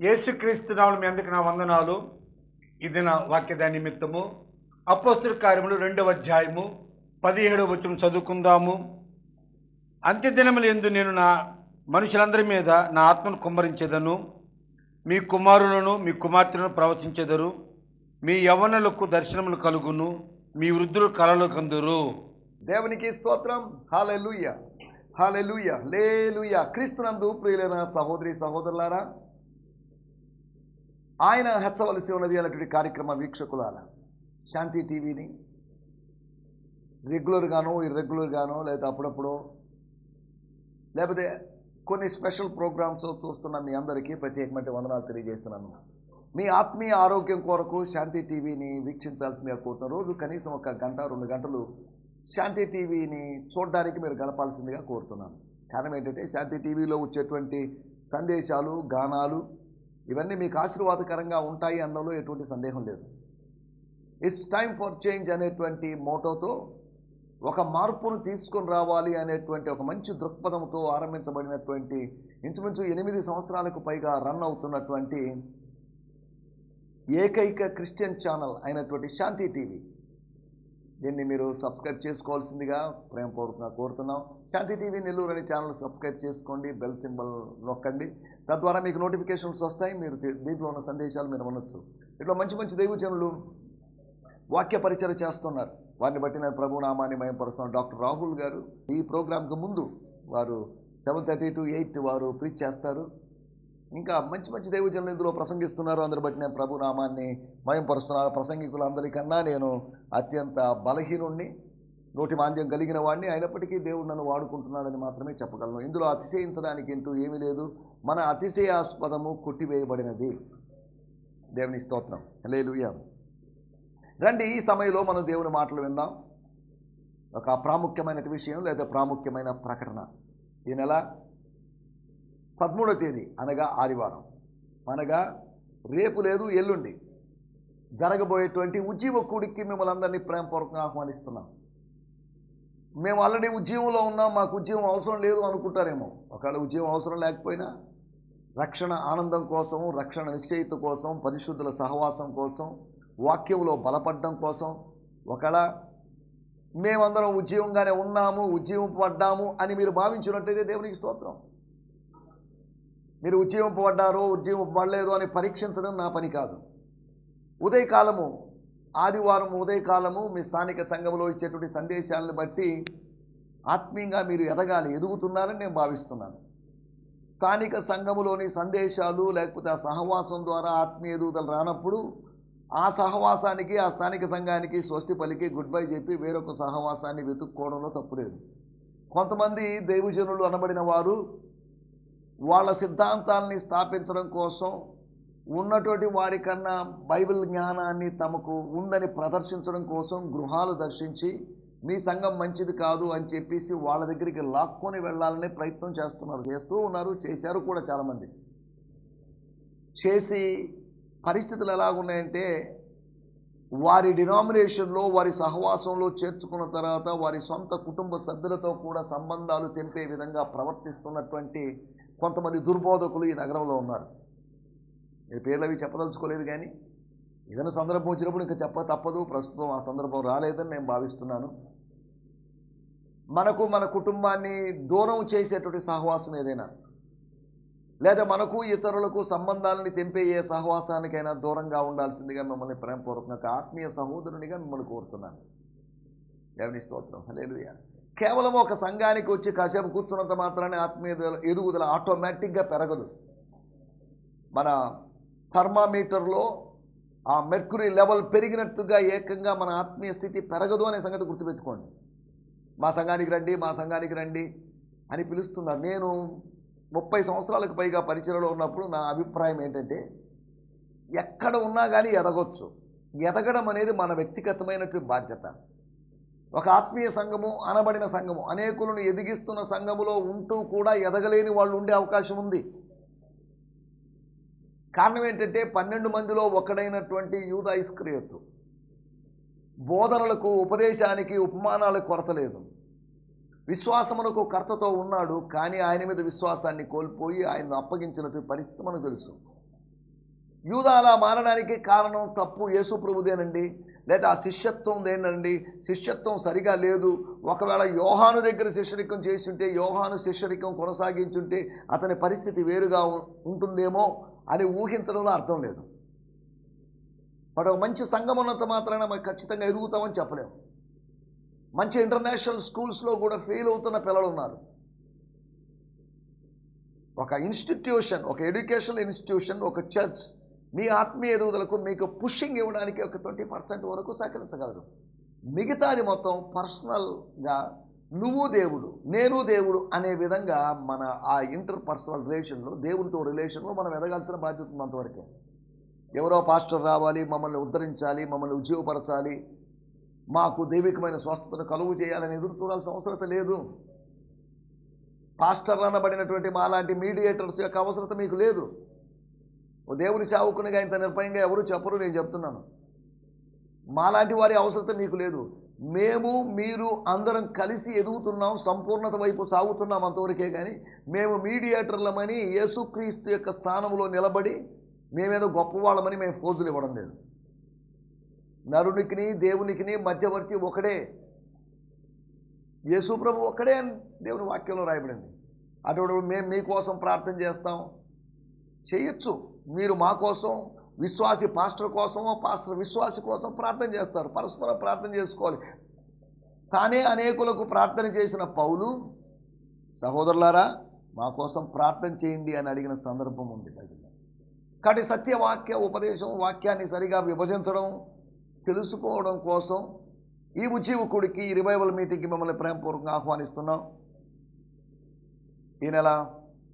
యేసుక్రీస్తు నామమున మీ అందరికి నా వందనాలు? ఇది నా వాక్యదా నిమిత్తము. అపోస్తుల కార్యములు రెండవ అధ్యాయము పదిహేడవ వచనం చదువుకుందాము. అంత్యదినములు ఎందు నేను నా మనుషులందరి మీద నా ఆత్మను కుమ్మరించేదను. మీ కుమారులను మీ కుమార్తెలను ప్రవచించెదరు. మీ యవనులకు దర్శనములు కలుగును. మీ వృద్ధులు కలలు కందురు. దేవునికి స్తోత్రం. హాలెలుయ హాలెలుయ లేలుయ క్రీస్తునందు ప్రియులైన సహోదరి సహోదరులారా ఆయన హెచ్చవలసి ఉన్నది అనేటువంటి కార్యక్రమ వీక్షకులారా. శాంతి టీవీని రెగ్యులర్గానో ఇర్రెగ్యులర్గానో లేదా అప్పుడప్పుడు లేకపోతే కొన్ని స్పెషల్ ప్రోగ్రామ్స్ చూస్తున్న మీ అందరికీ ప్రత్యేకమైన వందనాలు తెలియజేస్తున్నాను. మీ ఆత్మీయ ఆరోగ్యం కొరకు శాంతి టీవీని వీక్షించాల్సిందిగా కోరుతున్న రోజు కనీసం ఒక గంట రెండు గంటలు శాంతి టీవీని చూడడానికి మీరు గడపాల్సిందిగా కోరుతున్నాను. కారణం ఏంటంటే శాంతి టీవీలో వచ్చేటువంటి సందేశాలు గానాలు ఇవన్నీ మీకు ఆశీర్వాదకరంగా ఉంటాయి అన్నలో ఎటువంటి సందేహం లేదు. ఇట్స్ టైమ్ ఫర్ చేంజ్ అనేటువంటి మోటోతో ఒక మార్పును తీసుకొని రావాలి అనేటువంటి ఒక మంచి దృక్పథంతో ఆరంభించబడినటువంటి ఇంచుమించు ఎనిమిది సంవత్సరాలకు పైగా రన్ అవుతున్నటువంటి ఏకైక క్రిస్టియన్ ఛానల్ అయినటువంటి శాంతి టీవీ. దీన్ని మీరు సబ్స్క్రైబ్ చేసుకోవాల్సిందిగా ప్రేమపూర్వకంగా కోరుతున్నాం. శాంతి టీవీ నెల్లూరు అనే ఛానల్ సబ్స్క్రైబ్ చేసుకోండి బెల్ సింబల్ నొక్కండి. తద్వారా మీకు నోటిఫికేషన్స్ వస్తాయి మీరు దీంట్లో ఉన్న సందేశాలు మీరు వినొచ్చు. ఇట్లా మంచి మంచి దైవజనులు వాక్య పరిచయం చేస్తున్నారు. వారిని బట్టి నేను ప్రభు నామాన్ని మయంపరుస్తున్నాను డాక్టర్ రాహుల్ గారు ఈ ప్రోగ్రాంకి ముందు వారు సెవెన్ థర్టీ టు ఎయిట్ వారు ప్రీచ్ చేస్తారు. ఇంకా మంచి మంచి దైవజనులు ఇందులో ప్రసంగిస్తున్నారు. అందరి బట్టి నేను ప్రభు నామాన్ని మయంపరుస్తున్నాను ప్రసంగికులందరికన్నా నేను అత్యంత బలహీనుణ్ణి నోటి మాంద్యం కలిగిన వాడిని. అయినప్పటికీ దేవుడు నన్ను వాడుకుంటున్నాడని మాత్రమే చెప్పగలను. ఇందులో అతిశయించడానికి ఎంతో ఏమీ లేదు. మన అతిశయాస్పదము కొట్టివేయబడినది. దేవుని స్తోత్రం. లేలుయా రండి ఈ సమయంలో మనం దేవుని మాటలు విందాం. ఒక ప్రాముఖ్యమైన విషయం లేదా ప్రాముఖ్యమైన ప్రకటన. ఈ నెల పదమూడో తేదీ అనగా ఆదివారం. అనగా రేపు లేదు ఎల్లుండి. జరగబోయేటువంటి ఉజ్జీవ కూడికి మిమ్మల్ని అందరినీ ప్రేమపూర్వకంగా ఆహ్వానిస్తున్నాం. మేము ఆల్రెడీ ఉద్యమంలో ఉన్నాం మాకు ఉద్యమం అవసరం లేదు అనుకుంటారేమో. ఒకవేళ ఉద్యమం అవసరం లేకపోయినా రక్షణ ఆనందం కోసం రక్షణ నిశ్చయిత కోసం పరిశుద్ధుల సహవాసం కోసం వాక్యంలో బలపడడం కోసం ఒకవేళ మేమందరం ఉద్యమంగానే ఉన్నాము ఉద్యమింపబడ్డాము అని మీరు భావించినట్టయితే దేవునికి స్తోత్రం. మీరు ఉద్యమింపబడ్డారో ఉద్యమింపబడలేదు అని పరీక్షించడం నా పని కాదు. ఉదయకాలము ఆదివారం ఉదయకాలము మీ స్థానిక సంఘంలో ఇచ్చేటువంటి సందేశాలను బట్టి ఆత్మీయంగా మీరు ఎదగాలి ఎదుగుతున్నారని నేను భావిస్తున్నాను. స్థానిక సంఘములోని సందేశాలు లేకపోతే ఆ సహవాసం ద్వారా ఆత్మీయ ఎదుగుదల రానప్పుడు ఆ సహవాసానికి ఆ స్థానిక సంఘానికి స్వస్తి పలికి గుడ్ బై చెప్పి వేరొక సహవాసాన్ని వెతుక్కోవడంలో తప్పులేదు కొంతమంది దైవజనులు అనబడిన వారు వాళ్ళ సిద్ధాంతాలని స్థాపించడం కోసం ఉన్నటువంటి వారికన్నా బైబిల్ జ్ఞానాన్ని తమకు ఉందని ప్రదర్శించడం కోసం గృహాలు దర్శించి మీ సంఘం మంచిది కాదు అని చెప్పేసి వాళ్ళ దగ్గరికి లాక్కొని వెళ్ళాలనే ప్రయత్నం చేస్తున్నారు. చేస్తూ ఉన్నారు చేశారు కూడా చాలామంది. చేసి పరిస్థితులు ఎలాగున్నాయంటే వారి డినామినేషన్లో వారి సహవాసంలో చేర్చుకున్న తర్వాత వారి సొంత కుటుంబ సభ్యులతో కూడా సంబంధాలు తెంపే విధంగా ప్రవర్తిస్తున్నటువంటి కొంతమంది దుర్బోధకులు ఈ నగరంలో ఉన్నారు. నేను పేర్లు అవి చెప్పదలుచుకోలేదు కానీ ఏదైనా సందర్భం వచ్చినప్పుడు ఇంకా చెప్ప తప్పదు. ప్రస్తుతం ఆ సందర్భం రాలేదని నేను భావిస్తున్నాను. మనకు మన కుటుంబాన్ని దూరం చేసేటువంటి సహవాసం ఏదైనా లేదా మనకు ఇతరులకు సంబంధాలని తెంపే ఏ సహవాసానికైనా దూరంగా ఉండాల్సిందిగా మిమ్మల్ని ప్రేమపూర్వకంగా ఆత్మీయ సహోదరునిగా మిమ్మల్ని కోరుతున్నాను. ఎవరి స్తోత్రం. లేదు కేవలం ఒక సంఘానికి వచ్చి కాసేపు కూర్చున్నంత మాత్రాన్ని ఆత్మీయ ఎదుగుదల ఆటోమేటిక్గా పెరగదు. మన థర్మామీటర్లో ఆ మెర్కురీ లెవెల్ పెరిగినట్టుగా ఏకంగా మన ఆత్మీయ స్థితి పెరగదు అనే సంగతి గుర్తుపెట్టుకోండి. మా సంఘానికి రండి మా సంఘానికి రండి అని పిలుస్తున్నారు. నేను ముప్పై సంవత్సరాలకు పైగా పరిచయలో ఉన్నప్పుడు నా అభిప్రాయం ఏంటంటే ఎక్కడ ఉన్నా కానీ ఎదగొచ్చు. ఎదగడం అనేది మన వ్యక్తిగతమైనటువంటి బాధ్యత. ఒక ఆత్మీయ సంఘము అనబడిన సంఘము అనేకులను ఎదిగిస్తున్న సంఘములో ఉంటూ కూడా ఎదగలేని వాళ్ళు ఉండే అవకాశం ఉంది. కారణం ఏంటంటే పన్నెండు మందిలో ఒకడైనటువంటి యూద ఇస్క్రియతు బోధనలకు ఉపదేశానికి ఉపమానాలకు కొరత లేదు. విశ్వాసమునకు కర్తతో ఉన్నాడు కానీ ఆయన మీద విశ్వాసాన్ని కోల్పోయి ఆయన్ను అప్పగించినటువంటి పరిస్థితి మనకు తెలుసు. యూదా అలా మారడానికి కారణం తప్పు యేసు ప్రభుదేనండి లేదా ఆ శిష్యత్వం దేనండి శిష్యత్వం సరిగా లేదు. ఒకవేళ యోహాను దగ్గర శిష్యరికం చేస్తుంటే యోహాను శిష్యరికం కొనసాగించుంటే అతని పరిస్థితి వేరుగా ఉంటుందేమో అని ఊహించడంలో అర్థం లేదు. వాడు మంచి సంఘం ఉన్నంత మాత్రాన మనం ఖచ్చితంగా ఎదుగుతామని చెప్పలేము మంచి ఇంటర్నేషనల్ స్కూల్స్లో కూడా ఫెయిల్ అవుతున్న పిల్లలు ఉన్నారు ఒక ఇన్స్టిట్యూషన్ ఒక ఎడ్యుకేషనల్ ఇన్స్టిట్యూషన్ ఒక చర్చ్ మీ ఆత్మీయ ఎదుగుదలకు మీకు పుషింగ్ ఇవ్వడానికి ఒక ట్వంటీ పర్సెంట్ వరకు సహకరించగలరు. మిగతాది మొత్తం పర్సనల్గా నువ్వు దేవుడు నేను దేవుడు అనే విధంగా మన ఆ ఇంటర్ పర్సనల్ రిలేషన్లో దేవునితో రిలేషన్లో మనం ఎదగాల్సిన బాధ్యత ఉన్నంతవరకే ఎవరో పాస్టర్ రావాలి మమ్మల్ని ఉద్ధరించాలి మమ్మల్ని ఉద్యోగపరచాలి మాకు దైవికమైన స్వస్థతను కలుగు చేయాలని ఎదురు చూడాల్సిన అవసరత లేదు. పాస్టర్లు అనబడినటువంటి మాలాంటి మీడియేటర్స్ యొక్క అవసరత మీకు లేదు. ఓ దేవుని సేవకునిగా ఇంత నిర్భయంగా ఎవరు చెప్పరు నేను చెప్తున్నాను. మాలాంటి వారి అవసరత మీకు లేదు. మేము మీరు అందరం కలిసి ఎదుగుతున్నాం సంపూర్ణత వైపు సాగుతున్నాం అంతవరకే కానీ మేము మీడియేటర్లమని యేసుక్రీస్తు యొక్క స్థానంలో నిలబడి మేమేదో గొప్పవాళ్ళమని మేము ఫోజులు ఇవ్వడం లేదు. నరునికిని దేవునికిని మధ్యవర్తి ఒకడే. యేసుప్రభు ఒక్కడే అని దేవుని వాక్యంలో రాయబడింది. అటువంటి మేము మీకోసం ప్రార్థన చేస్తాం. చేయొచ్చు. మీరు మా కోసం విశ్వాసి పాస్టర్ కోసం పాస్టర్ విశ్వాసి కోసం ప్రార్థన చేస్తారు. పరస్పరం ప్రార్థన చేసుకోవాలి. తానే అనేకులకు ప్రార్థన చేసిన పౌలు సహోదరులారా మా కోసం ప్రార్థన చేయండి అని అడిగిన సందర్భం ఉంది అది కాబట్టి సత్యవాక్య ఉపదేశం వాక్యాన్ని సరిగా విభజించడం తెలుసుకోవడం కోసం ఈ ఉజీవకుడికి ఈ రివైవల్ మీటింగ్కి మిమ్మల్ని ప్రేమపూర్వకంగా ఆహ్వానిస్తున్నాం. ఈ నెల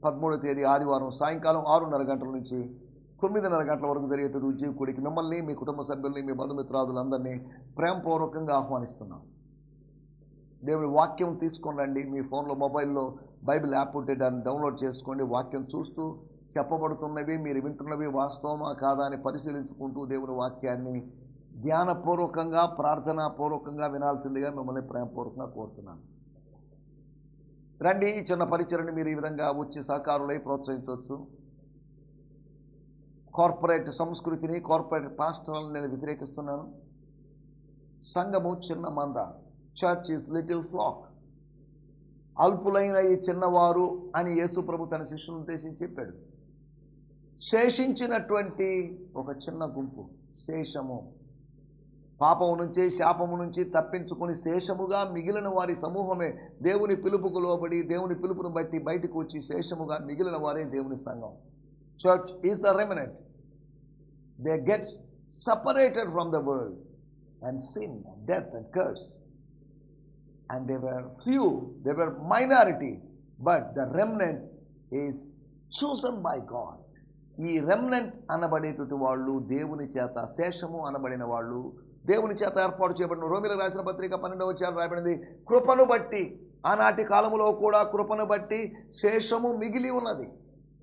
పదమూడో తేదీ ఆదివారం సాయంకాలం ఆరున్నర గంటల నుంచి తొమ్మిదిన్నర గంటల వరకు జరిగేటువంటి ఉజ్జీవకుడికి మిమ్మల్ని మీ కుటుంబ సభ్యుల్ని మీ బంధుమిత్రాదులందరినీ ప్రేమపూర్వకంగా ఆహ్వానిస్తున్నాం. దేవుని వాక్యం తీసుకొని రండి. మీ ఫోన్లో మొబైల్లో బైబిల్ యాప్ ఉంటే దాన్ని డౌన్లోడ్ చేసుకోండి. వాక్యం చూస్తూ చెప్పబడుతున్నవి మీరు వింటున్నవి వాస్తవమా కాదా అని పరిశీలించుకుంటూ దేవుని వాక్యాన్ని ధ్యానపూర్వకంగా ప్రార్థనాపూర్వకంగా వినాల్సిందిగా మిమ్మల్ని ప్రేమపూర్వకంగా కోరుతున్నాను. రండి ఈ చిన్న పరిచయని మీరు ఈ విధంగా వచ్చి సహకారులై ప్రోత్సహించవచ్చు. కార్పొరేట్ సంస్కృతిని కార్పొరేట్ పాస్టర్లను నేను వ్యతిరేకిస్తున్నాను. సంఘము చిన్న మంద. చర్చ్ ఈస్ లిటిల్ ఫ్లాక్ అల్పులైన ఈ చిన్నవారు అని యేసు ప్రభు తన శిష్యులను ఉద్దేశించి చెప్పాడు. శేషించినటువంటి ఒక చిన్న గుంపు శేషము. పాపము నుంచి శాపము నుంచి తప్పించుకుని శేషముగా మిగిలిన వారి సమూహమే దేవుని పిలుపుకు లోబడి దేవుని పిలుపును బట్టి బయటకు వచ్చి శేషముగా మిగిలిన వారే దేవుని సంఘం. Church is a remnant they gets separated from the world and sin death and curse and they were few, they were minority, but the remnant is chosen. ఈ రెమ్నెంట్ అనబడేటువంటి వాళ్ళు దేవుని చేత శేషము అనబడిన వాళ్ళు దేవుని చేత ఏర్పాటు చేయబడిన రోమిలకు రాసిన పత్రిక పన్నెండవ వచ్చారు రాయబడింది. కృపను బట్టి ఆనాటి కాలములో కూడా కృపను బట్టి శేషము మిగిలి ఉన్నది.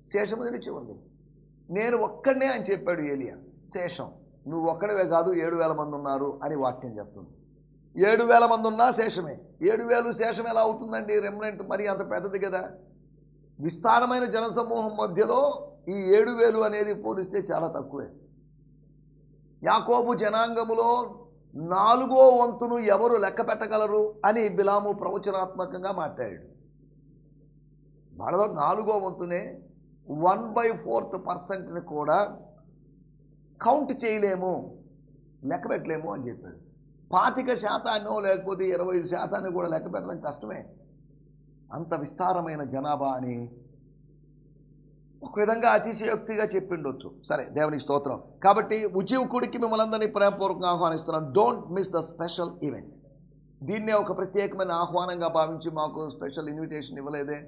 శేషము నిలిచి ఉంది. నేను ఒక్కడనే అని చెప్పాడు ఏలియా. శేషం నువ్వు ఒక్కడవే కాదు ఏడు వేల మంది ఉన్నారు అని వాక్యం చెప్తుంది. ఏడు వేల మంది ఉన్నా శేషమే. ఏడు వేలు శేషం ఎలా అవుతుందండి? రెమ్నెంట్ మరి అంత పెద్దది కదా. విస్తారమైన జనసమూహం మధ్యలో ఈ ఏడు వేలు అనేది పోలిస్తే చాలా తక్కువే. యాకోబు జనాంగములో నాలుగో వంతును ఎవరు లెక్క పెట్టగలరు అని బిలాము ప్రవచనాత్మకంగా మాట్లాడాడు. వాళ్ళలో నాలుగో వంతునే వన్ బై ఫోర్త్ పర్సెంట్ని కూడా కౌంట్ చేయలేము లెక్క పెట్టలేము అని చెప్పాడు. పాతిక శాతాన్నో లేకపోతే ఇరవై ఐదు శాతాన్ని కూడా లెక్క పెట్టడం కష్టమే. అంత విస్తారమైన జనాభా అని ఒక విధంగా అతిశయోక్తిగా చెప్పిండొచ్చు. సరే దేవునికి స్తోత్రం. కాబట్టి ఉజీవకుడికి మిమ్మల్ని అందరినీ ప్రేమపూర్వకంగా ఆహ్వానిస్తున్నాం don't miss the special event దీన్నే ఒక ప్రత్యేకమైన ఆహ్వానంగా భావించి మాకు స్పెషల్ ఇన్విటేషన్ ఇవ్వలేదే.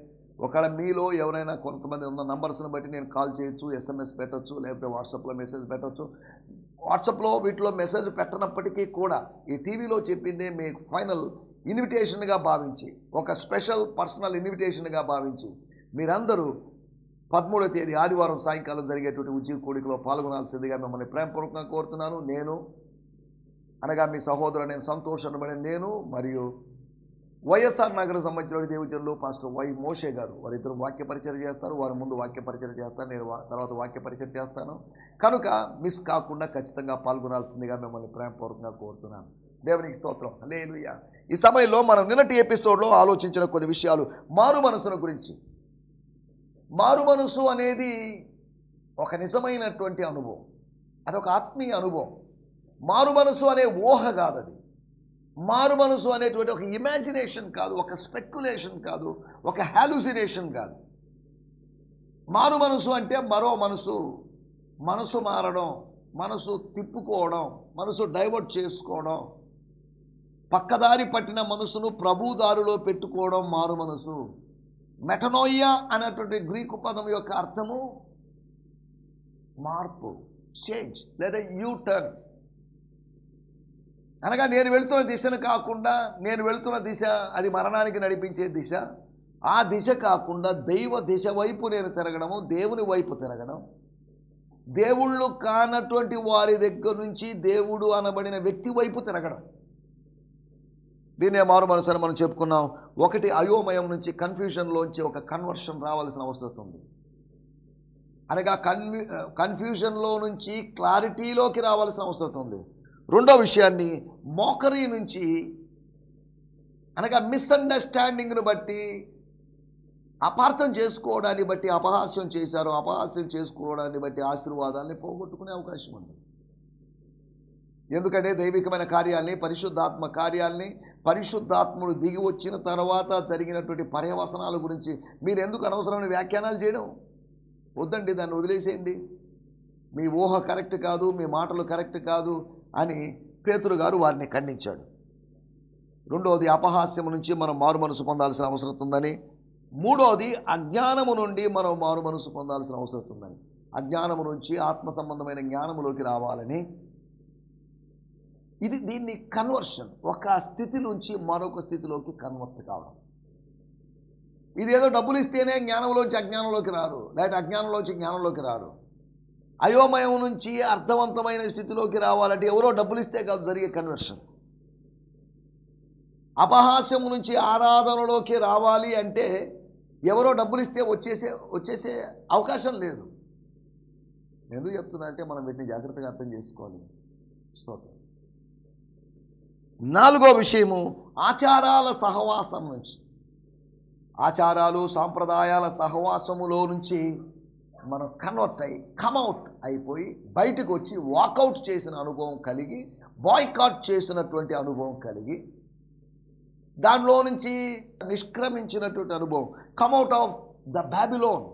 ఒకవేళ మీలో ఎవరైనా కొంతమంది ఉన్న నంబర్స్ని బట్టి నేను కాల్ చేయొచ్చు ఎస్ఎంఎస్ పెట్టొచ్చు లేకపోతే వాట్సాప్లో మెసేజ్ పెట్టచ్చు. వాట్సాప్లో వీటిలో మెసేజ్ పెట్టనప్పటికీ కూడా ఈ టీవీలో చెప్పిందే మీ ఫైనల్ ఇన్విటేషన్గా భావించి ఒక స్పెషల్ పర్సనల్ ఇన్విటేషన్గా భావించి మీరందరూ పదమూడో తేదీ ఆదివారం సాయంకాలం జరిగేటువంటి ఉద్యోగ కోడికలో పాల్గొనాల్సిందిగా మిమ్మల్ని ప్రేమపూర్వకంగా కోరుతున్నాను. నేను అనగా మీ సహోదరు నేను సంతోషమైన నేను మరియు వైఎస్ఆర్ నగరం సంబంధించిన దేవజనులు పాస్టర్ వై మోషే గారు. వారిద్దరు వాక్య పరిచయం చేస్తారు. వారి ముందు వాక్య పరిచయం చేస్తాను. నేను తర్వాత వాక్య పరిచయం చేస్తాను. కనుక మిస్ కాకుండా ఖచ్చితంగా పాల్గొనాల్సిందిగా మిమ్మల్ని ప్రేమపూర్వకంగా కోరుతున్నాను. దేవునికి స్తోత్రం. హల్లెలూయా. ఈ సమయంలో మనం నిన్నటి ఎపిసోడ్లో ఆలోచించిన కొన్ని విషయాలు మారు మనసును గురించి మారు మనసు అనేది ఒక నిజమైనటువంటి అనుభవం. అదొక ఆత్మీయ అనుభవం. మారు మనసు అనే ఊహ కాదు అది మారు మనసు అనేటువంటి ఒక ఇమాజినేషన్ కాదు ఒక స్పెక్యులేషన్ కాదు ఒక హ్యాలుసినేషన్ కాదు. మారు మనసు అంటే మరో మనసు. మనసు మారడం మనసు తిప్పుకోవడం మనసు డైవర్ట్ చేసుకోవడం. పక్కదారి పట్టిన మనసును ప్రభుదారిలో పెట్టుకోవడం మారు మనసు. మెటనోయ్యా అనేటువంటి గ్రీకు పదం యొక్క అర్థము మార్పు చేంజ్ లేదా యూ టర్న్ అనగా నేను వెళుతున్న దిశను కాకుండా నేను వెళుతున్న దిశ అది మరణానికి నడిపించే దిశ. ఆ దిశ కాకుండా దైవ దిశ వైపు నేను తిరగడము దేవుని వైపు తిరగడం. దేవుళ్ళు కానటువంటి వారి దగ్గర నుంచి దేవుడు అనబడిన వ్యక్తి వైపు తిరగడం. దీన్నే మారు మనసు మనం చెప్పుకున్నాం. ఒకటి అయోమయం నుంచి కన్ఫ్యూజన్లోంచి ఒక కన్వర్షన్ రావాల్సిన అవసరం ఉంది. అనగా కన్ఫ్యూ కన్ఫ్యూజన్లో నుంచి క్లారిటీలోకి రావాల్సిన అవసరం ఉంది. రెండో విషయాన్ని మోకరీ నుంచి అనగా మిస్అండర్స్టాండింగ్ను బట్టి అపార్థం చేసుకోవడాన్ని బట్టి అపహాస్యం చేశారు. అపహాస్యం చేసుకోవడాన్ని బట్టి ఆశీర్వాదాన్ని పోగొట్టుకునే అవకాశం ఉంది. ఎందుకంటే దైవికమైన కార్యాల్ని పరిశుద్ధాత్మ కార్యాల్ని పరిశుద్ధాత్ముడు దిగి వచ్చిన తర్వాత జరిగినటువంటి పర్యవసనాల గురించి మీరు ఎందుకు అనవసరమైన వ్యాఖ్యానాలు చేయడం? వద్దండి దాన్ని వదిలేసేయండి. మీ ఊహ కరెక్ట్ కాదు మీ మాటలు కరెక్ట్ కాదు అని పేతురు గారు వారిని ఖండించాడు. రెండవది అపహాస్యం నుంచి మనం మారు మనసు పొందాల్సిన అవసరం ఉందని. మూడవది అజ్ఞానము నుండి మనం మారు మనసు పొందాల్సిన అవసరం ఉందని. అజ్ఞానము నుంచి ఆత్మ సంబంధమైన జ్ఞానములోకి రావాలని ఇది దీన్ని కన్వర్షన్ ఒక స్థితి నుంచి మరొక స్థితిలోకి కన్వర్ట్ కావడం. ఇదేదో డబ్బులు ఇస్తేనే జ్ఞానంలోంచి అజ్ఞానంలోకి రారు లేదా అజ్ఞానంలోంచి జ్ఞానంలోకి రారు. అయోమయం నుంచి అర్థవంతమైన స్థితిలోకి రావాలంటే ఎవరో డబ్బులు ఇస్తే కాదు జరిగే కన్వర్షన్ అపహాస్యం నుంచి ఆరాధనలోకి రావాలి అంటే ఎవరో డబ్బులు ఇస్తే వచ్చేసే వచ్చేసే అవకాశం లేదు. ఎందుకు చెప్తున్నా అంటే మనం వీటిని జాగ్రత్తగా అర్థం చేసుకోవాలి. స్తోత్రం. నాలుగో విషయము ఆచారాల సహవాసం నుంచి. ఆచారాలు సాంప్రదాయాల సహవాసములో నుంచి మనం కన్వర్ట్ అయ్యి కమౌట్ అయిపోయి బయటకు వచ్చి వాకౌట్ చేసిన అనుభవం కలిగి బాయ్కాట్ చేసినటువంటి అనుభవం కలిగి దానిలో నుంచి నిష్క్రమించినటువంటి అనుభవం. Come out of the Babylon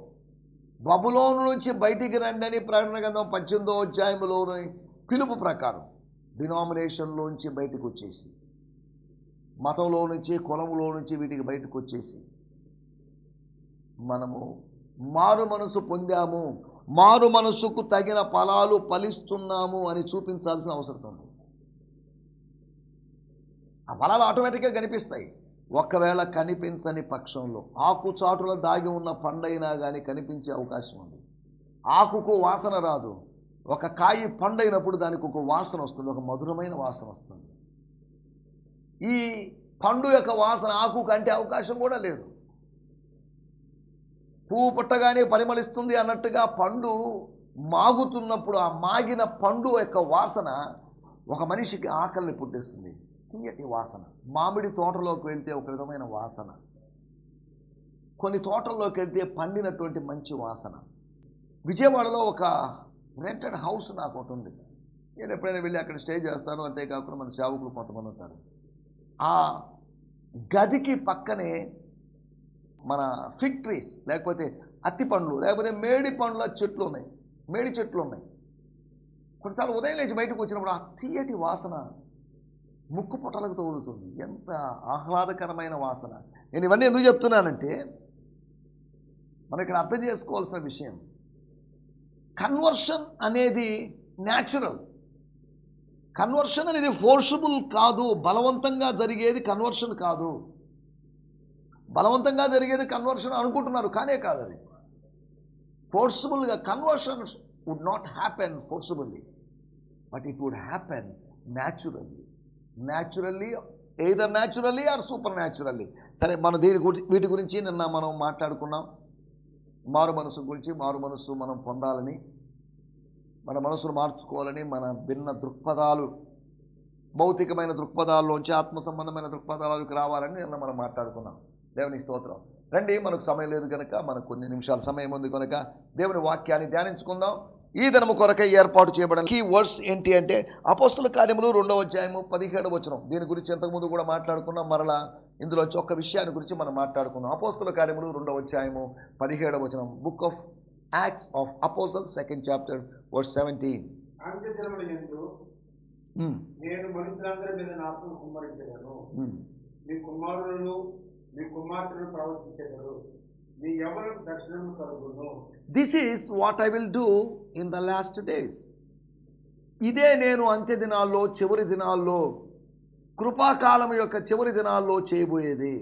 బబులోను నుంచి బయటికి రండి అని ప్రకటన గంధం పద్దెనిమిదో అధ్యాయంలోని పిలుపు ప్రకారం. డినామినేషన్లోంచి బయటకు వచ్చేసి మతంలో నుంచి కులంలో నుంచి వీటికి బయటకు వచ్చేసి మనము మారు మనసు పొందాము మారు మనసుకు తగిన ఫలాలు ఫలిస్తున్నాము అని చూపించాల్సిన అవసరం ఉంది. ఆ ఫలాలు ఆటోమేటిక్గా కనిపిస్తాయి. ఒకవేళ కనిపించని పక్షంలో ఆకుచాటులో దాగి ఉన్న పండైనా కానీ కనిపించే అవకాశం ఉంది. ఆకుకు వాసన రాదు. ఒక కాయి పండైనప్పుడు దానికి ఒక వాసన వస్తుంది ఒక మధురమైన వాసన వస్తుంది. ఈ పండు యొక్క వాసన ఆకు కంటే అవకాశం కూడా లేదు. పువ్వు పుట్టగానే పరిమళిస్తుంది అన్నట్టుగా పండు మాగుతున్నప్పుడు ఆ మాగిన పండు యొక్క వాసన ఒక మనిషికి ఆకలిని పుట్టిస్తుంది. తీయటి వాసన. మామిడి తోటలోకి వెళ్తే ఒక విధమైన వాసన. కొన్ని తోటల్లోకి వెళ్తే పండినటువంటి మంచి వాసన. విజయవాడలో ఒక రెంటెడ్ హౌస్ నాకు ఒకటి ఉంది నేను ఎప్పుడైనా వెళ్ళి అక్కడ స్టే చేస్తాను అంతేకాకుండా మన సేవకులు కొంతమంది ఉంటారు. ఆ గదికి పక్కనే మన ఫిగ్ ట్రీస్ లేకపోతే అత్తి పండ్లు లేకపోతే మేడి పండ్ల చెట్లు ఉన్నాయి మేడి చెట్లు ఉన్నాయి కొన్నిసార్లు ఉదయం లేచి బయటకు వచ్చినప్పుడు ఆ తీయటి వాసన ముక్కు పొట్టలకు తగులుతుంది. ఎంత ఆహ్లాదకరమైన వాసన. నేను ఇవన్నీ ఎందుకు చెప్తున్నానంటే మనం ఇక్కడ అర్థం చేసుకోవాల్సిన విషయం కన్వర్షన్ అనేది న్యాచురల్. కన్వర్షన్ అనేది ఫోర్సబుల్ కాదు బలవంతంగా జరిగేది కన్వర్షన్ కాదు. బలవంతంగా జరిగేది కన్వర్షన్ అనుకుంటున్నారు కానే కాదు అది ఫోర్సబుల్గా conversion would not happen forcibly but it would happen naturally. Naturally either naturally or supernaturally. సరే మనం దీని గురి వీటి గురించి నిన్న మనం మాట్లాడుకున్నాం. మారు మనసు గురించి మారు మనసు మనం పొందాలని మన మనసును మార్చుకోవాలని మన భిన్న దృక్పథాలు భౌతికమైన దృక్పథాల్లోంచి ఆత్మ సంబంధమైన దృక్పథాలకు రావాలని నిన్న మనం మాట్లాడుకున్నాం. దేవుని స్తోత్రం. రండి మనకు సమయం లేదు కనుక మనకు కొన్ని నిమిషాల సమయం ఉంది కనుక దేవుని వాక్యాన్ని ధ్యానించుకుందాం. ఈ దినము కొరకై ఏర్పాటు చేయబడిన కీ వర్డ్స్ ఏంటి అంటే అపోస్తుల కార్యములు రెండవ అధ్యాయము పదిహేడు వచనం. దీని గురించి ఇంతకుముందు కూడా మాట్లాడుకున్నాం. మరలా ఇందులో ఒక్క విషయాన్ని గురించి మనం మాట్లాడుకున్నాం. అపోస్తుల కార్యములు రెండవ అధ్యాయము పదిహేడవ వచనం. Book of acts of apostles second chapter word seventeen నేను మనుషులందరి మీద నా కుమ్మరించగలను మీ కుమారులను మీ కుమార్తెలను ప్రవర్తించగలరు this is what I will do in the last days ఇదే నేను అంత్య దినాల్లో చివరి దినాల్లో కృపాకాలం యొక్క చివరి దినాల్లో చేయబోయేది.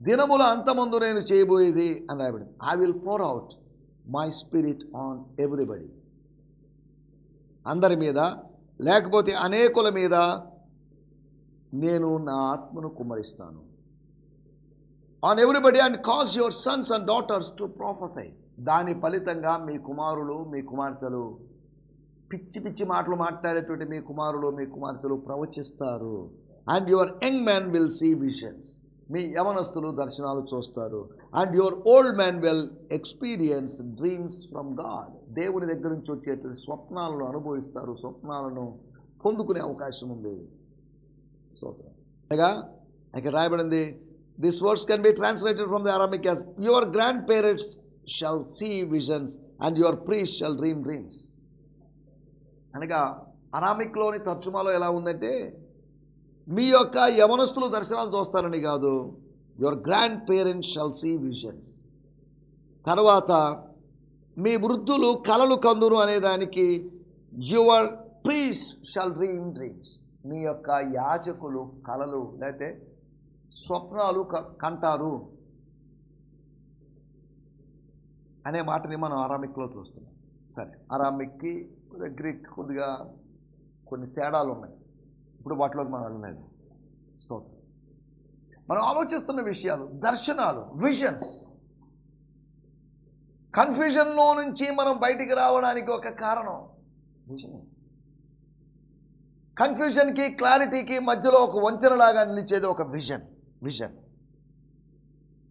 దినముల అంతమందు నేను చేయబోయేది అని రాయబడింది. I will pour out my spirit on everybody అందరి మీద లేకపోతే అనేకుల మీద నేను నా ఆత్మను కుమ్మరిస్తాను. On everybody and cause your sons and daughters to prophesy దాని ఫలితంగా మీ కుమారులు మీ కుమార్తెలు పిచ్చి పిచ్చి మాటలు మాట్లాడేటువంటి మీ కుమారులు మీ కుమార్తెలు ప్రవచిస్తారు. And your young man will see visions మీ యవనస్తులు దర్శనాలు చూస్తారు. And your old man will experience dreams from God దేవుని దగ్గర నుంచి వచ్చేటువంటి స్వప్నాలను అనుభవిస్తారు. స్వప్నాలను పొందుకునే అవకాశం ఉంది. సో అనగా ఇక్కడ రాయబడింది this words can be translated from the Aramaic as your grand parents shall see visions and your priests shall dream dreams అనగా అరామిక్లోని తర్జుమాలో ఎలా ఉందంటే మీ యొక్క యవనస్తులు దర్శనాలు చూస్తారని కాదు your grand parents shall see visions తర్వాత మీ వృద్ధులు కలలు కందురు అనేదానికి your priests shall dream dreams మీ యొక్క యాచకులు కలలు లేకపోతే స్వప్నాలు క- కంటారు అనే మాటని మనం అరామిక్లో చూస్తున్నాం. సరే అరామిక్కి గ్రీక్ కొద్దిగా కొన్ని తేడాలు ఉన్నాయి ఇప్పుడు వాటిలోకి మనం వెళ్ళలేదు. స్తోత్రం. మనం ఆలోచిస్తున్న విషయాలు దర్శనాలు విజన్స్. కన్ఫ్యూజన్లో నుంచి మనం బయటికి రావడానికి ఒక కారణం విజన్. కన్ఫ్యూజన్కి క్లారిటీకి మధ్యలో ఒక వంతెనలాగా నిలిచేది ఒక విజన్. విజన్.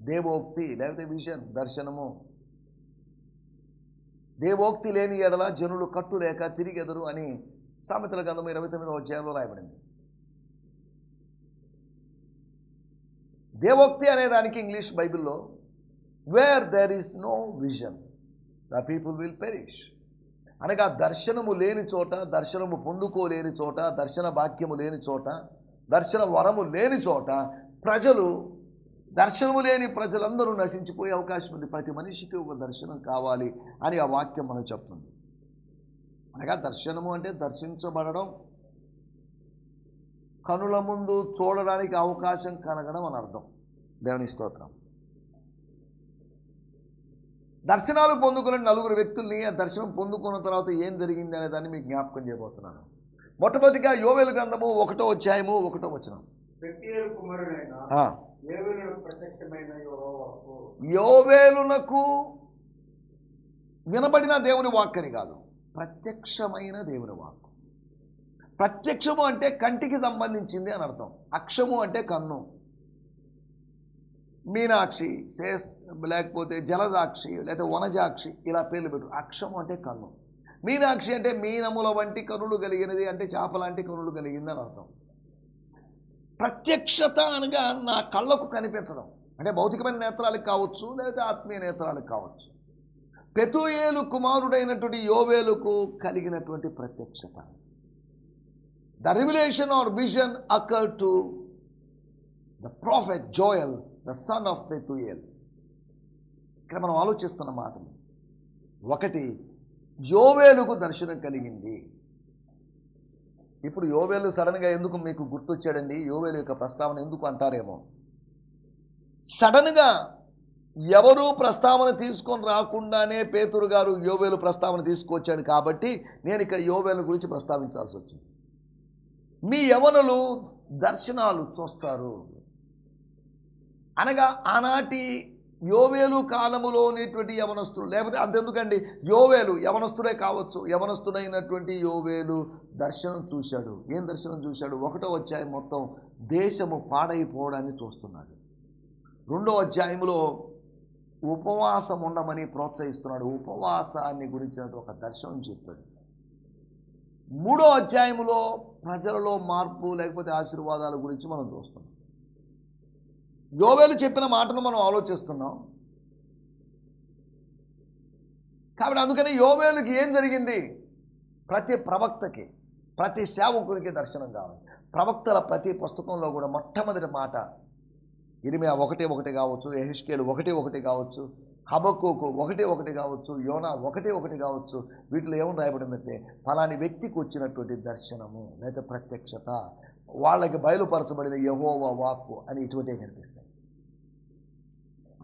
దేవోక్తి లేకపోతే విజన్ దర్శనము. దేవోక్తి లేని ఎడల జనులు కట్టు లేక తిరిగెదరు అని సామెతల గంధము ఇరవై తొమ్మిదవ అధ్యాయంలో రాయబడింది. దేవోక్తి అనేదానికి ఇంగ్లీష్ బైబిల్లో where there is no vision the people will perish అనగా దర్శనము లేని చోట దర్శనము పొందుకోలేని చోట దర్శన భాగ్యము లేని చోట దర్శన వరము లేని చోట ప్రజలు దర్శనము లేని ప్రజలందరూ నశించిపోయే అవకాశం ఉంది. ప్రతి మనిషికి ఒక దర్శనం కావాలి అని ఆ వాక్యం మనం చెప్తుంది. అనగా దర్శనము అంటే దర్శించబడడం కనుల ముందు చూడడానికి అవకాశం కలగడం అని అర్థం. దేవుని స్తోత్రం. దర్శనాలు పొందుకున్న నలుగురు వ్యక్తుల్ని ఆ దర్శనం పొందుకున్న తర్వాత ఏం జరిగింది అనే దాన్ని మీకు జ్ఞాపకం చేయబోతున్నాను. మొట్టమొదటిగా యోవేలు గ్రంథము ఒకటో అధ్యాయము ఒకటో వచనం. యోవేలునకు వినబడిన దేవుని వాక్కని కాదు ప్రత్యక్షమైన దేవుని వాక్కు ప్రత్యక్షము అంటే కంటికి సంబంధించింది అని అర్థం. అక్షము అంటే కన్ను. మీనాక్షి శేష్ లేకపోతే జలజాక్షి లేకపోతే వనజాక్షి ఇలా పేర్లు పెట్టు. అక్షము అంటే కన్ను. మీనాక్షి అంటే మీనముల వంటి కనులు కలిగినది అంటే చేప లాంటి కనులు కలిగింది అని అర్థం. ప్రత్యక్షత అనగా నా కళ్ళకు కనిపించడం. అంటే భౌతికమైన నేత్రాలకు కావచ్చు లేదా ఆత్మీయ నేత్రాలకు కావచ్చు. పెతుయేలు కుమారుడైనటువంటి యోవేలుకు కలిగినటువంటి ప్రత్యక్షత. The revelation or vision occur to the prophet Joel the son of Pethuel ఇక్కడ మనం ఆలోచిస్తున్న మాటలు. ఒకటి యోవేలుకు దర్శనం కలిగింది. ఇప్పుడు యోవేలు సడన్గా ఎందుకు మీకు గుర్తొచ్చాడండి? యోవేలు యొక్క ప్రస్తావన ఎందుకు అంటారేమో? సడన్గా ఎవరు ప్రస్తావన తీసుకొని రాకుండానే పేతురు గారు యోవేలు ప్రస్తావన తీసుకొచ్చాడు కాబట్టి నేను ఇక్కడ యోవేలు గురించి ప్రస్తావించాల్సి వచ్చింది. మీ యవనులు దర్శనాలు చూస్తారు. అనగా ఆనాటి యోవేలు కాలములో ఉన్నటువంటి యవనస్తులు లేకపోతే అంతెందుకండి? యోవేలు యవనస్తుడే కావచ్చు. యవనస్తుడైనటువంటి యోవేలు దర్శనం చూశాడు. ఏం దర్శనం చూశాడు? ఒకటో అధ్యాయం మొత్తం దేశము పాడైపోవడాన్ని చూస్తున్నాడు. రెండో అధ్యాయంలో ఉపవాసం ఉండమని ప్రోత్సహిస్తున్నాడు. ఉపవాసాన్ని గురించిన ఒక దర్శనం చెప్పాడు. మూడో అధ్యాయంలో ప్రజలలో మార్పు లేకపోతే ఆశీర్వాదాల గురించి మనం చూస్తున్నాం. యోవేలు చెప్పిన మాటను మనం ఆలోచిస్తున్నాం. కాబట్టి అందుకని యోవేలుకి ఏం జరిగింది? ప్రతి ప్రవక్తకి ప్రతి సేవకునికి దర్శనం కావాలి. ప్రవక్తల ప్రతి పుస్తకంలో కూడా మొట్టమొదటి మాట ఇరిమియా ఒకటి ఒకటి కావచ్చు ఎహిష్కేలు ఒకటి ఒకటి కావచ్చు హబక్కుకు ఒకటి ఒకటి కావచ్చు యోనా ఒకటి ఒకటి కావచ్చు వీటిలో ఏమని రాయబడిందంటే ఫలాని వ్యక్తికి వచ్చినటువంటి దర్శనము లేదా ప్రత్యక్షత. వాళ్ళకి బయలుపరచబడిన యహోవ వాక్కు అని ఇటువంటివి కనిపిస్తాయి.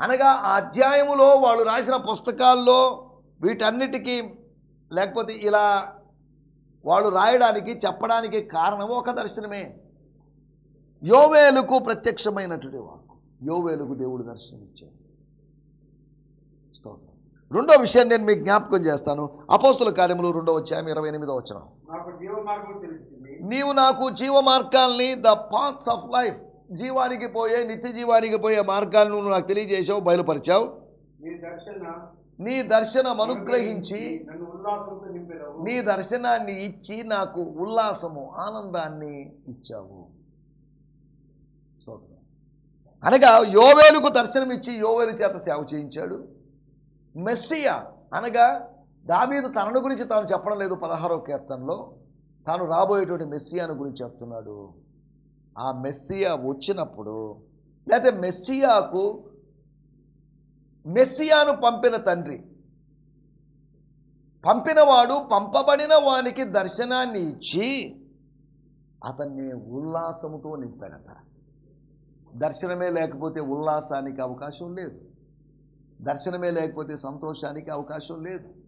అనగా ఆ అధ్యాయములో వాళ్ళు రాసిన పుస్తకాల్లో వీటన్నిటికీ లేకపోతే ఇలా వాళ్ళు రాయడానికి చెప్పడానికి కారణం ఒక దర్శనమే. యోవేలుకు ప్రత్యక్షమైనటువంటి వాక్కు. యోవేలుకు దేవుడు దర్శనమిచ్చాడు. స్తోత్రం. రెండో విషయం నేను మీకు జ్ఞాపకం చేస్తాను. అపోస్తుల కార్యములు రెండో వచ్చాము ఇరవై ఎనిమిదో వచ్చిన నీవు నాకు జీవ మార్గాల్ని ద పాత్స్ ఆఫ్ లైఫ్ జీవానికి పోయే నిత్య జీవానికి పోయే మార్గాలను నువ్వు నాకు తెలియజేసావు బయలుపరిచావు. నీ దర్శన అనుగ్రహించి నీ దర్శనాన్ని ఇచ్చి నాకు ఉల్లాసము ఆనందాన్ని ఇచ్చావు. అనగా యోవేలుకు దర్శనం ఇచ్చి యోవేలు చేత సేవ చేయించాడు. మెస్సియా అనగా దావీదు తనను గురించి తాను చెప్పడం లేదు పదహారో కీర్తనలో. తాను రాబోయేటువంటి మెస్సియాను గురించి చెప్తున్నాడు. ఆ మెస్సియా వచ్చినప్పుడు లేకపోతే మెస్సియాకు మెస్సియాను పంపిన తండ్రి. పంపినవాడు పంపబడిన వానికి దర్శనాన్ని ఇచ్చి అతన్ని ఉల్లాసముతో నింపాడట. దర్శనమే లేకపోతే ఉల్లాసానికి అవకాశం లేదు. దర్శనమే లేకపోతే సంతోషానికి అవకాశం లేదు.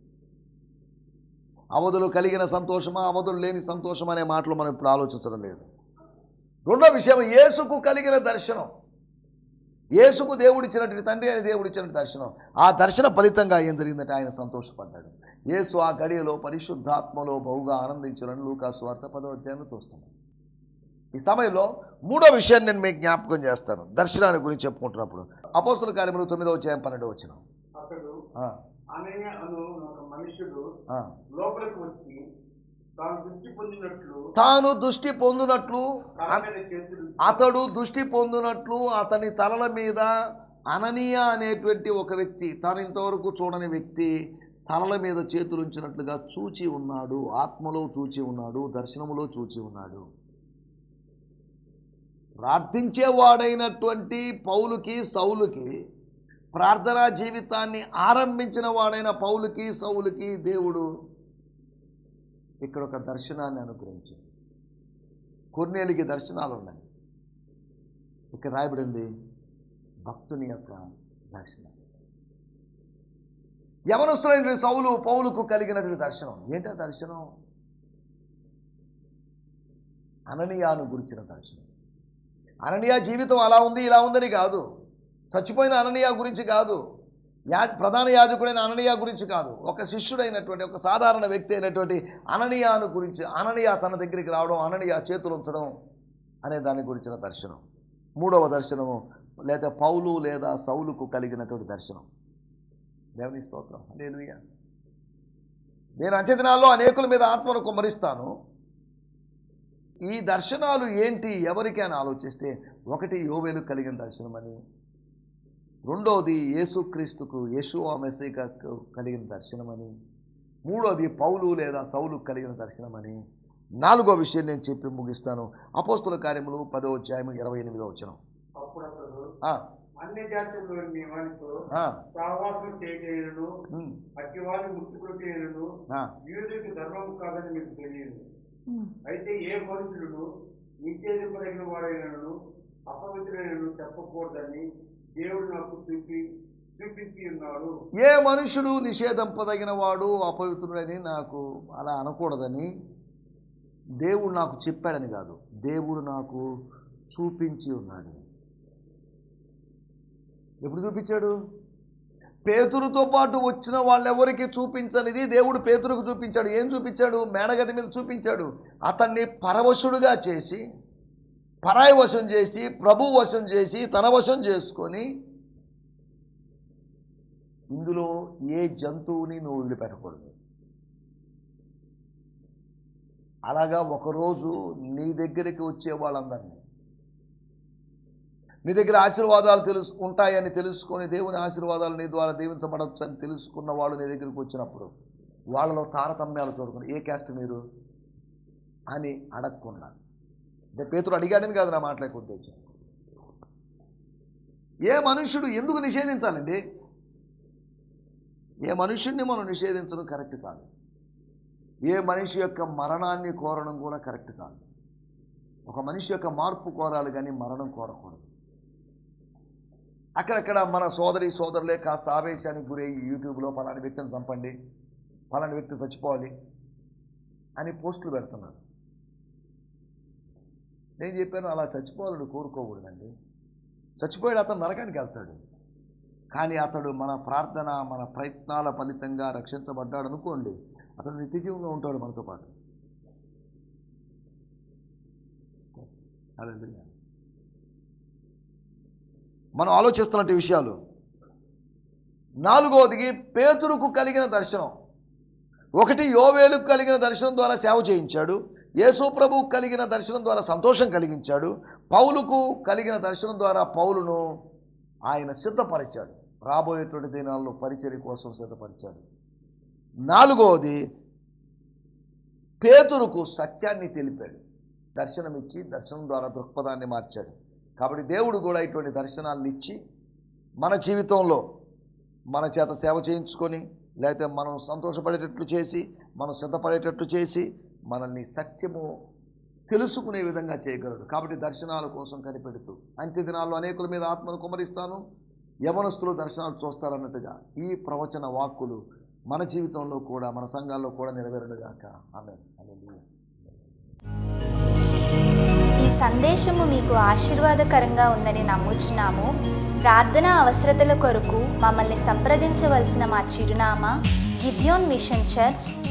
అవధులు కలిగిన సంతోషమా అవధులు లేని సంతోషం అనే మాటలు మనం ఇప్పుడు ఆలోచించడం లేదు. రెండో విషయం యేసుకు కలిగిన దర్శనం. యేసుకు దేవుడిచ్చినటువంటి తండ్రి అని దేవుడిచ్చినటువంటి దర్శనం. ఆ దర్శన ఫలితంగా ఏం జరిగిందంటే ఆయన సంతోషపడ్డాడు. యేసు ఆ గడియలో పరిశుద్ధాత్మలో బహుగా ఆనందించాలని లూకాసు వార్త పదో అధ్యాయంలో చూస్తున్నాం. ఈ సమయంలో మూడో విషయాన్ని నేను మీకు జ్ఞాపకం చేస్తాను. దర్శనాన్ని గురించి చెప్పుకుంటున్నప్పుడు. అపోస్తుల కార్యములు తొమ్మిదో అధ్యాయం పన్నెండో వచ్చిన మనుషుడు లోపలికి వచ్చి తాను దృష్టి పొందినట్లు అతడు దృష్టి పొందినట్లు అతని తలల మీద అననీయ అనేటువంటి ఒక వ్యక్తి తాను ఇంతవరకు చూడని వ్యక్తి తలల మీద చేతులు ఉంచినట్లుగా చూచి ఉన్నాడు ఆత్మలో చూచి ఉన్నాడు దర్శనములో చూచి ఉన్నాడు. ప్రార్థించేవాడైనటువంటి పౌలుకి సౌలుకి ప్రార్థనా జీవితాన్ని ఆరంభించిన వాడైన పౌలుకి సౌలుకి దేవుడు ఇక్కడ ఒక దర్శనాన్ని అనుగ్రహించింది కొన్నేళ్ళకి దర్శనాలు ఉన్నాయి ఇక్కడ రాయబడింది భక్తుని యొక్క దర్శనం. యవనస్తులైన సౌలు పౌలుకు కలిగినటువంటి దర్శనం. ఏంటో దర్శనం? అననీయాను గురించిన దర్శనం. అననీయ జీవితం అలా ఉంది ఇలా ఉందని కాదు. చచ్చిపోయిన అననీయ గురించి కాదు. యా ప్రధాన యాజకుడైన అననీయ గురించి కాదు. ఒక శిష్యుడైనటువంటి ఒక సాధారణ వ్యక్తి అయినటువంటి అననీయాను గురించి అననీయ తన దగ్గరికి రావడం అననీయ చేతులు ఉంచడం అనే దాని గురించిన దర్శనం. మూడవ దర్శనము లేదా పౌలు లేదా సౌలుకు కలిగినటువంటి దర్శనం. దేవుని స్తోత్రం. హల్లెలూయా. నేను అంత్యదినాల్లో అనేకుల మీద ఆత్మను కుమ్మరిస్తాను. ఈ దర్శనాలు ఏంటి? ఎవరికి అని ఆలోచిస్తే ఒకటి యోవేలు కలిగిన దర్శనమని రెండోది యేసుక్రీస్తుకు యేషువా మెస్సీకు కలిగిన దర్శనమని. మూడోది పౌలు లేదా సౌలు కలిగిన దర్శనమని. నాలుగో విషయం నేను చెప్పి ముగిస్తాను. అపోస్తుల కార్యములు పదో అధ్యాయం ఇరవై ఎనిమిదో తెలియదు. అయితే ఏ మనుషులను నిషేధింపదగిన వాడైనను అపవిత్రులైనను చెప్పకూడదని దేవుడు నాకు చూపి చూపించి ఉన్నాడు ఏ మనుషుడు నిషేధింపదగిన వాడు అపవిత్రుడని నాకు అలా అనకూడదని దేవుడు నాకు చెప్పాడని కాదు. దేవుడు నాకు చూపించి ఉన్నాడు. ఎప్పుడు చూపించాడు? పేతురుతో పాటు వచ్చిన వాళ్ళెవరికి చూపించనిది? దేవుడు పేతురుకు చూపించాడు. ఏం చూపించాడు? మేడగది మీద చూపించాడు. అతన్ని పరవశుడుగా చేసి పరాయి వశం చేసి ప్రభు వశం చేసి తన వశం చేసుకొని ఇందులో ఏ జంతువుని నువ్వు వదిలిపెట్టకూడదు. అలాగా ఒకరోజు నీ దగ్గరికి వచ్చే వాళ్ళందరినీ నీ దగ్గర ఆశీర్వాదాలు తెలుసు ఉంటాయని తెలుసుకొని దేవుని ఆశీర్వాదాలు నీ ద్వారా దీవించబడవచ్చు అని తెలుసుకున్న వాళ్ళు నీ దగ్గరికి వచ్చినప్పుడు వాళ్ళలో తారతమ్యాలు చూడకుండా ఏ క్యాస్ట్ మీరు? అని అడగకుండా. అంటే పేతురు అడిగాడని కాదు నా మాట్లాడే ఉద్దేశం. ఏ మనుష్యుడు ఎందుకు నిషేధించాలండి? ఏ మనుష్యుడిని మనం నిషేధించడం కరెక్ట్ కాదు. ఏ మనిషి యొక్క మరణాన్ని కోరడం కూడా కరెక్ట్ కాదు. ఒక మనిషి యొక్క మార్పు కోరాలి కానీ మరణం కోరకూడదు. అక్కడక్కడ మన సోదరి సోదరులే కాస్త ఆవేశానికి గురయ్యి యూట్యూబ్లో పలాని వ్యక్తిని చంపండి పలాని వ్యక్తి చచ్చిపోవాలి అని పోస్టులు పెడుతున్నారు. నేను చెప్పాను అలా చచ్చిపోవాలని కోరుకోకూడదండి. చచ్చిపోయాడు అతను నరకానికి వెళ్తాడు. కానీ అతడు మన ప్రార్థన మన ప్రయత్నాల ఫలితంగా రక్షించబడ్డాడు అనుకోండి అతను నిత్యజీవంగా ఉంటాడు మనతో పాటు. మనం ఆలోచిస్తున్నట్టు విషయాలు. నాలుగవదికి పేతురుకు కలిగిన దర్శనం. ఒకటి యోవేలుకు కలిగిన దర్శనం ద్వారా సేవ చేయించాడు. యేసు కలిగిన దర్శనం ద్వారా సంతోషం కలిగించాడు. పౌలుకు కలిగిన దర్శనం ద్వారా పౌలును ఆయన సిద్ధపరిచాడు. రాబోయేటువంటి దినాల్లో పరిచర్య కోసం సిద్ధపరిచాడు. నాలుగవది పేతురుకు సత్యాన్ని తెలిపాడు. దర్శనమిచ్చి దర్శనం ద్వారా దృక్పథాన్ని మార్చాడు. కాబట్టి దేవుడు కూడా ఇటువంటి దర్శనాలను ఇచ్చి మన జీవితంలో మన చేత సేవ చేయించుకొని లేకపోతే మనం సంతోషపడేటట్లు చేసి మనం సిద్ధపడేటట్లు చేసి మనల్ని సత్యము తెలుసుకునే విధంగా చేయగలడు. కాబట్టి దర్శనాల కోసం కనిపెడుతూ అంత్య దినాల్లో అనేకుల మీద ఆత్మను కుమరిస్తాను యవనస్తులు దర్శనాలు చూస్తారన్నట్టుగా ఈ ప్రవచన వాక్కులు మన జీవితంలో కూడా మన సంఘాల్లో కూడా నెరవేరడుగాక ఆమె ఈ సందేశము మీకు ఆశీర్వాదకరంగా ఉందని నమ్ముచున్నాము. ప్రార్థన అవసరతల కొరకు మమ్మల్ని సంప్రదించవలసిన మా చిరునామా గిద్యోన్ మిషన్ చర్చ్